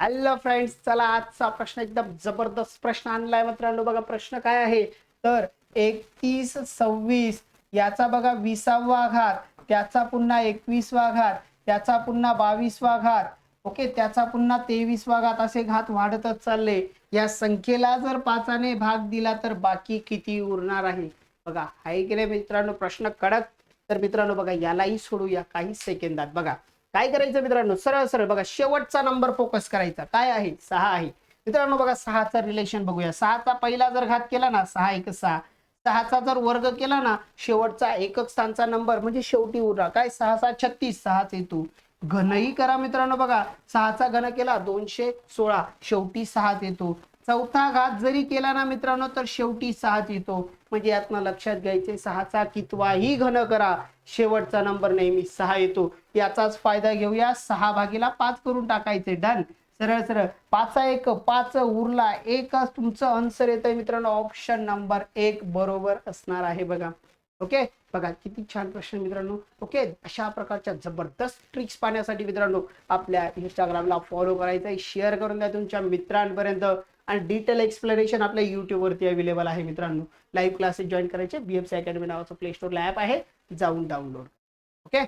Hello friends चला आजचा प्रश्न एकदम जबरदस्त प्रश्न आणलाय मित्रांनो. बघा प्रश्न काय आहे? तर एकतीस सव्वीस याचा बघा विसावा घात त्याचा पुन्हा एकवीसवा घात त्याचा पुन्हा बावीसवा घात ओके? त्याचा पुन्हा तेवीसवा घात असे घात वाढतच चालले. या संख्येला जर पाचाने भाग दिला तर बाकी किती उरणार आहे? बघा आहे की नाही मित्रांनो? प्रश्न कडक. तर मित्रांनो बघा यालाही सोडूया काही सेकंदात. बघा काय करायचं मित्रांनो? सरळ सरळ बघा शेवटचा नंबर फोकस करायचा. काय आहे? सहा आहे. मित्रांनो बघा सहाचा रिलेशन बघूया. सहाचा पहिला जर घात केला ना सहा एक सहा. सहाचा जर वर्ग केला ना शेवटचा एकक स्थानचा नंबर म्हणजे शेवटी उरला काय? सहा सहा छत्तीस. सहाच येतो. घनही करा मित्रांनो बघा. सहाचा घन केला दोनशे सोळा. शेवटी सहाच येतो. चौथा घात जरी केला ना मित्रांनो तर शेवटी सहाच येतो. म्हणजे यातनं लक्षात घ्यायचे सहाचा कितवाही घन करा. शेवटचा नंबर नेहमी सहा येतो. याचाच फायदा घेऊया. सहा भागीला पाच करून टाकायचे. डन. सरळ सरळ. पाचा एक पाच उरला. एकच तुमचं आन्सर येतंय मित्रांनो. ऑप्शन नंबर एक बरोबर असणार आहे बघा. ओके? बघा किती छान प्रश्न मित्रांनो. ओके? अशा प्रकारच्या जबरदस्त ट्रिक्स पाहण्यासाठी मित्रांनो आपल्या इंस्टाग्रामला फॉलो करायचं शेअर करून द्या तुमच्या मित्रांपर्यंत. आणि डिटेल एक्सप्लेनेशन आपल्या युट्यूबवरती अवेलेबल आहे मित्रांनो. लाईव्ह क्लासेस जॉईन करायचे. बीएफसी अकॅडमी नावाचं प्ले स्टोरला ॲप आहे. जाऊन डाउनलोड ओके